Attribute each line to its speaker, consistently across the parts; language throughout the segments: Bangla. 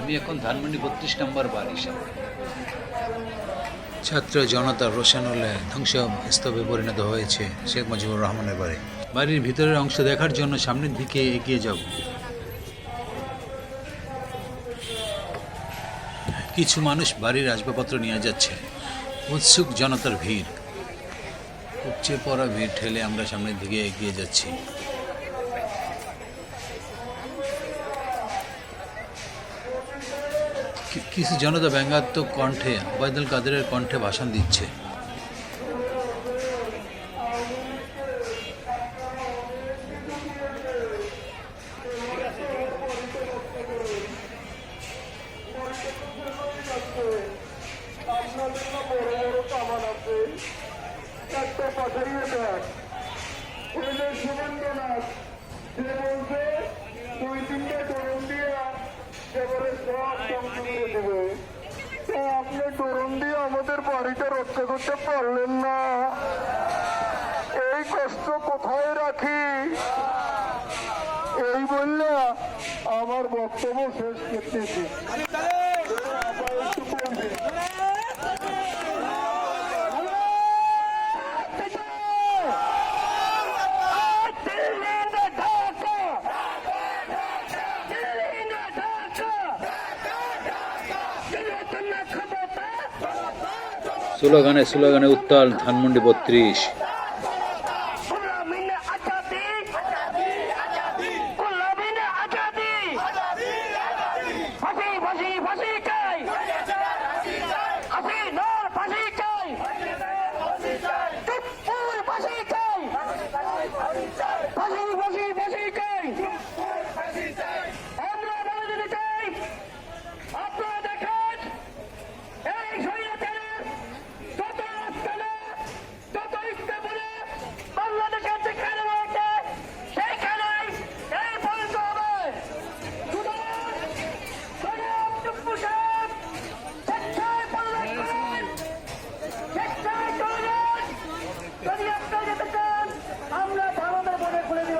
Speaker 1: আমি এখন ধানমন্ডি বত্রিশ নম্বর বাড়ি
Speaker 2: ছাত্র জনতা রোশানলে ধ্বংস স্তবে পরিণত হয়েছে শেখ মুজিবুর রহমানের বাড়ি। বাড়ির ভিতরের অংশ দেখার জন্য সামনের দিকে এগিয়ে যাব কিছু মানুষ বাড়ির আসবাবপত্র নিয়ে যাচ্ছে। উৎসুক জনতার ভিড়। উপচে পড়া ভিড় ঠেলে আমরা সামনের দিকে এগিয়ে যাচ্ছি। কিছু জনতা ব্যঙ্গাত্মক কণ্ঠে ওবায়দুল কাদেরের কণ্ঠে ভাষণ দিচ্ছে।
Speaker 3: দুই তিনটে তরুণ দিয়ে দেবে। আপনি তরুণ দিয়ে আমাদের বাড়িটা রক্ষা করতে পারলেন না। এই কষ্ট কোথায় রাখি? এই বললে আমার বক্তব্য শেষ করতেছি
Speaker 2: স্লোগানে স্লোগানে উত্তাল ধানমন্ডি বত্রিশ
Speaker 3: আমরা বলে দিতে চাই আপনারা দেখেন এই স্বৈরাচারের যত রাস্তানে যত ইচ্ছে বলে বাংলাদেশের যেখানে রয়েছে সেইখানেই এই পরিণত হবে সুতরাং জনাব টিপ্পু সাহেব স্বেচ্ছায় পদত্যাগ করুন স্বেচ্ছায় চলে যান যদি আপনারা যেতে চান আমরা ভারতের বনে খুলে দিব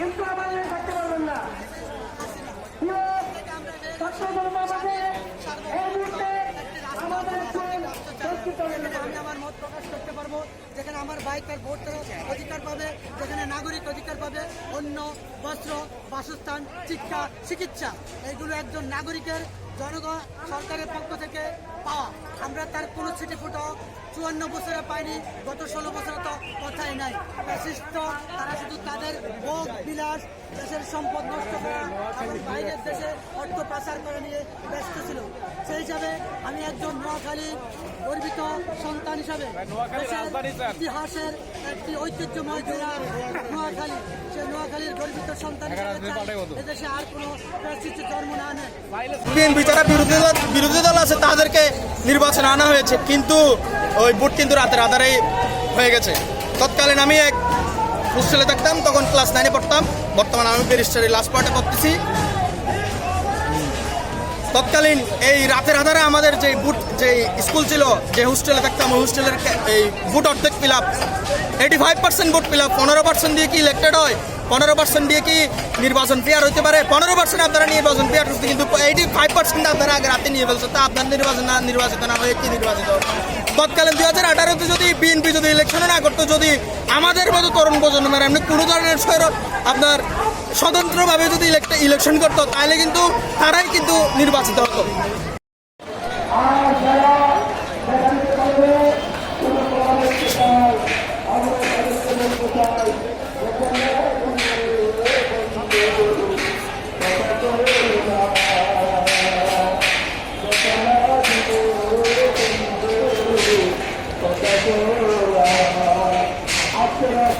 Speaker 3: কিন্তু আমাদের থাকতে পারবেন না প্রিয় ছাত্র জনতা আমাদের এই মুহূর্তে আমাদের একজন সংস্কৃত
Speaker 4: আমি আমার মত প্রকাশ করতে পারব যেখানে আমার বাইক তার ভোট অধিকার পাবে, যেখানে নাগরিক অধিকার পাবে অন্য বস্ত্র, বাসস্থান, শিক্ষা, চিকিৎসা। এগুলো একজন নাগরিকের জনগণ সরকারের পক্ষ থেকে পাওয়া আমরা তার কোনো ছিটি ফুটাও চুয়ান্ন বছরে পাইনি গত ষোলো বছরে তো কথাই নাই। ফ্যাসিস্ট তারা শুধু তাদের ভোগ বিলাস দেশের সম্পদ নষ্ট করা এবং বাইরের দেশে অর্থ পাচার করে নিয়ে ব্যস্ত ছিল। সেই হিসাবে আমি একজন নোয়াখালীর গর্বিত সন্তান হিসাবে ইতিহাসের একটি ঐতিহ্যময় জেলা নোয়াখালী। সেই নোয়াখালীর গর্বিত সন্তান হিসাবে এদেশে আর কোনো জন্ম না নেয়।
Speaker 5: বিরোধী দল আছে তাদেরকে নির্বাচনে আনা হয়েছে, কিন্তু ওই ভোট কিন্তু রাতের আধারেই হয়ে গেছে। তৎকালীন আমি এক হোস্টেলে থাকতাম তখন ক্লাস নাইনে পড়তাম। বর্তমানে আমি ব্যারিস্টারি লাস্ট পার্টে পড়তেছি। তৎকালীন এই রাতের আধারে আমাদের যে বুট, যে স্কুল ছিল, যে হোস্টেলে থাকতাম, ওই হোস্টেলের এই বুট অর্ধেক fill up eighty five percent বুট ফিল আপ পনেরো পার্সেন্ট দিয়ে কি ইলেক্টেড হয়? পনেরো পার্সেন্ট দিয়ে কি নির্বাচন পেয়ার হতে পারে? পনেরো পার্সেন্ট আপনারা নির্বাচন পেয়ার করতে কিন্তু এইটি ফাইভ পার্সেন্ট আপনারা আগে রাতে নিয়ে ফেলছে। তা আপনার নির্বাচন না নির্বাচিত না হয়ে কি নির্বাচিত? তৎকালীন দুই হাজার আঠারোতে যদি বিএনপি যদি ইলেকশনে না করতো, যদি আমাদের মতো তরুণ প্রজন্মের এমনি কোনো ধরনের আপনার স্বতন্ত্রভাবে যদি ইলেকশন করতো, তাহলে কিন্তু তারাই কিন্তু নির্বাচিত হতো।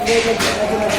Speaker 3: Thank you.